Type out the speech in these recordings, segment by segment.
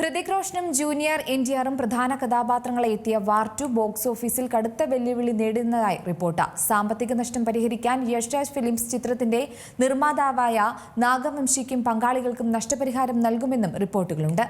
ഹൃതിക് റോഷനും junior N T ആറും പ്രധാന കഥാപാത്രങ്ങളെ എത്തിയ വാർ ടു ബോക്സ് ഓഫീസിൽ കടുത്ത വെല്ലുവിളി നേടുന്നതായി റിപ്പോർട്ട്. സാമ്പത്തിക നഷ്ടം പരിഹരിക്കാൻ യഷ്രാജ് ഫിലിംസ് ചിത്രത്തിന്റെ നിർമ്മാതാവായ നാഗവംശിക്കും പങ്കാളികൾക്കും നഷ്ടപരിഹാരം നൽകുമെന്നും റിപ്പോർട്ടുകളുണ്ട്.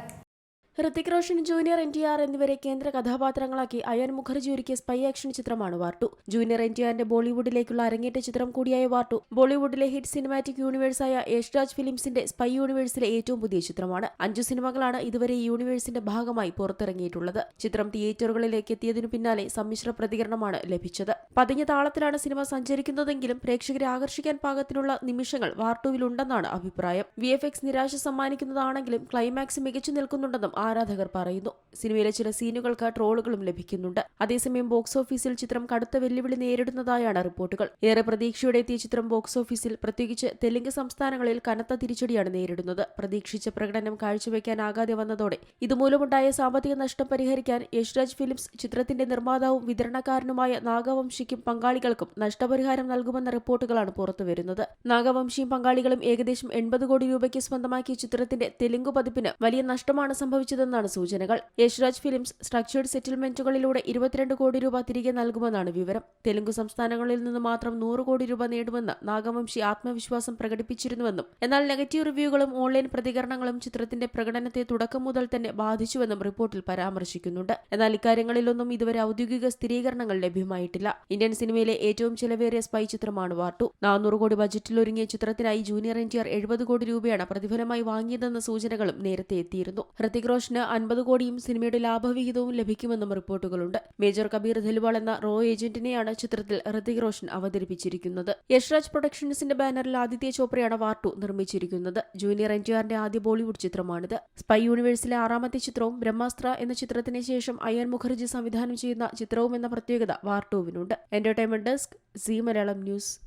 Hrithik Roshan junior N T R എന്നിവരെ കേന്ദ്ര കഥാപാത്രങ്ങളാക്കി അയൻ മുഖർജി ഒരുക്കിയ സ്പൈ ആക്ഷൻ ചിത്രമാണ് വാർട്ടു ജൂനിയർ എൻ ടി ആറിന്റെ ബോളിവുഡിലേക്കുള്ള അരങ്ങേറ്റ ചിത്രം കൂടിയായ വാർട്ടു ബോളിവുഡിലെ ഹിറ്റ് സിനിമാറ്റിക് യൂണിവേഴ്സായ യഷ്രാജ് ഫിലിംസിന്റെ സ്പൈ യൂണിവേഴ്സിലെ ഏറ്റവും പുതിയ ചിത്രമാണ്. അഞ്ചു സിനിമകളാണ് ഇതുവരെ ഈ യൂണിവേഴ്സിന്റെ ഭാഗമായി പുറത്തിറങ്ങിയിട്ടുള്ളത്. ചിത്രം തിയേറ്ററുകളിലേക്ക് എത്തിയതിനു പിന്നാലെ സമ്മിശ്ര പ്രതികരണമാണ് ലഭിച്ചത്. പതിഞ്ഞ താളത്തിലാണ് സിനിമ സഞ്ചരിക്കുന്നതെങ്കിലും പ്രേക്ഷകരെ ആകർഷിക്കാൻ പാകത്തിനുള്ള നിമിഷങ്ങൾ വാർട്ടുവിലുണ്ടെന്നാണ് അഭിപ്രായം. വി എഫ് എക്സ് നിരാശ സമ്മാനിക്കുന്നതാണെങ്കിലും ക്ലൈമാക്സ് മികച്ചു നിൽക്കുന്നുണ്ടെന്നും ആരാധകർ പറയുന്നു. സിനിമയിലെ ചില സീനുകൾക്ക് ട്രോളുകളും ലഭിക്കുന്നുണ്ട്. അതേസമയം ബോക്സ് ഓഫീസിൽ ചിത്രം കടുത്ത വെല്ലുവിളി നേരിടുന്നതായാണ് റിപ്പോർട്ടുകൾ. ഏറെ പ്രതീക്ഷയോടെ എത്തിയ ചിത്രം ബോക്സ് ഓഫീസിൽ പ്രത്യേകിച്ച് തെലുങ്ക് സംസ്ഥാനങ്ങളിൽ കനത്ത തിരിച്ചടിയാണ് നേരിടുന്നത്. പ്രതീക്ഷിച്ച പ്രകടനം കാഴ്ചവെക്കാനാകാതെ വന്നതോടെ ഇതുമൂലമുണ്ടായ സാമ്പത്തിക നഷ്ടം പരിഹരിക്കാൻ യശ്രാജ് ഫിലിംസ് ചിത്രത്തിന്റെ നിർമ്മാതാവും വിതരണക്കാരനുമായ നാഗവംശിക്കും പങ്കാളികൾക്കും നഷ്ടപരിഹാരം നൽകുമെന്ന റിപ്പോർട്ടുകളാണ് പുറത്തുവരുന്നത്. നാഗവംശിയും പങ്കാളികളും ഏകദേശം എൺപത് കോടി രൂപയ്ക്ക് സ്വന്തമാക്കിയ ചിത്രത്തിന്റെ തെലുങ്ക് പതിപ്പിന് വലിയ നഷ്ടമാണ് സംഭവിച്ചതെന്നാണ് സൂചനകൾ. യശ്രാജ് ഫിലിംസ് സ്ട്രക്ചേർഡ് സെറ്റിൽമെന്റുകളിലൂടെ ഇരുപത്തിരണ്ട് കോടി രൂപ തിരികെ നൽകുമെന്നാണ് വിവരം. തെലുങ്ക് സംസ്ഥാനങ്ങളിൽ നിന്ന് മാത്രം നൂറ് കോടി രൂപ നേടുമെന്ന് നാഗവംശി ആത്മവിശ്വാസം പ്രകടിപ്പിച്ചിരുന്നുവെന്നും എന്നാൽ നെഗറ്റീവ് റിവ്യൂകളും ഓൺലൈൻ പ്രതികരണങ്ങളും ചിത്രത്തിന്റെ പ്രകടനത്തെ തുടക്കം മുതൽ തന്നെ ബാധിച്ചുവെന്നും റിപ്പോർട്ടിൽ പരാമർശിക്കുന്നുണ്ട്. എന്നാൽ ഇക്കാര്യങ്ങളിലൊന്നും ഇതുവരെ ഔദ്യോഗിക സ്ഥിരീകരണങ്ങൾ ലഭ്യമായിട്ടില്ല. ഇന്ത്യൻ സിനിമയിലെ ഏറ്റവും ചെലവേറിയ സ്പൈ ചിത്രമാണ് വാട്ടു നാനൂറ് കോടി ബജറ്റിൽ ഒരുങ്ങിയ ചിത്രത്തിനായി ജൂനിയർ എൻ ടി ആർ എഴുപത് കോടി രൂപയാണ് പ്രതിഫലമായി വാങ്ങിയതെന്ന സൂചനകളും നേരത്തെ എത്തിയിരുന്നു. ഹൃതിക് റോഷന് അൻപത് കോടിയും സിനിമയുടെ ലാഭവിഹിതവും ലഭിക്കുമെന്നും റിപ്പോർട്ടുകളുണ്ട്. മേജർ കബീർ ധലുവാൾ എന്ന റോ ഏജന്റിനെയാണ് ചിത്രത്തിൽ ഹൃതിക് റോഷൻ അവതരിപ്പിച്ചിരിക്കുന്നത്. യശ്രാജ് പ്രൊഡക്ഷൻസിന്റെ ബാനറിൽ ആദിത്യ ചോപ്രയാണ് വാർട്ടു നിർമ്മിച്ചിരിക്കുന്നത്. ജൂനിയർ എൻ ടി ആദ്യ ബോളിവുഡ് ചിത്രമാണിത്. സ്പൈ യൂണിവേഴ്സിലെ ആറാമത്തെ ചിത്രവും ബ്രഹ്മാസ്ത്ര എന്ന ചിത്രത്തിന് ശേഷം അയൻ മുഖർജി സംവിധാനം ചെയ്യുന്ന ചിത്രവും എന്ന പ്രത്യേകത വാർട്ടുവിനുണ്ട്. Entertainment desk Zee Malayalam news.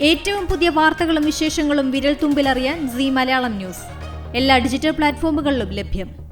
ഏറ്റവും പുതിയ വാർത്തകളും വിശേഷങ്ങളും വിരൽ തുമ്പിലറിയാൻ സി മലയാളം ന്യൂസ്. എല്ലാ ഡിജിറ്റൽ പ്ലാറ്റ്ഫോമുകളിലും ലഭ്യം.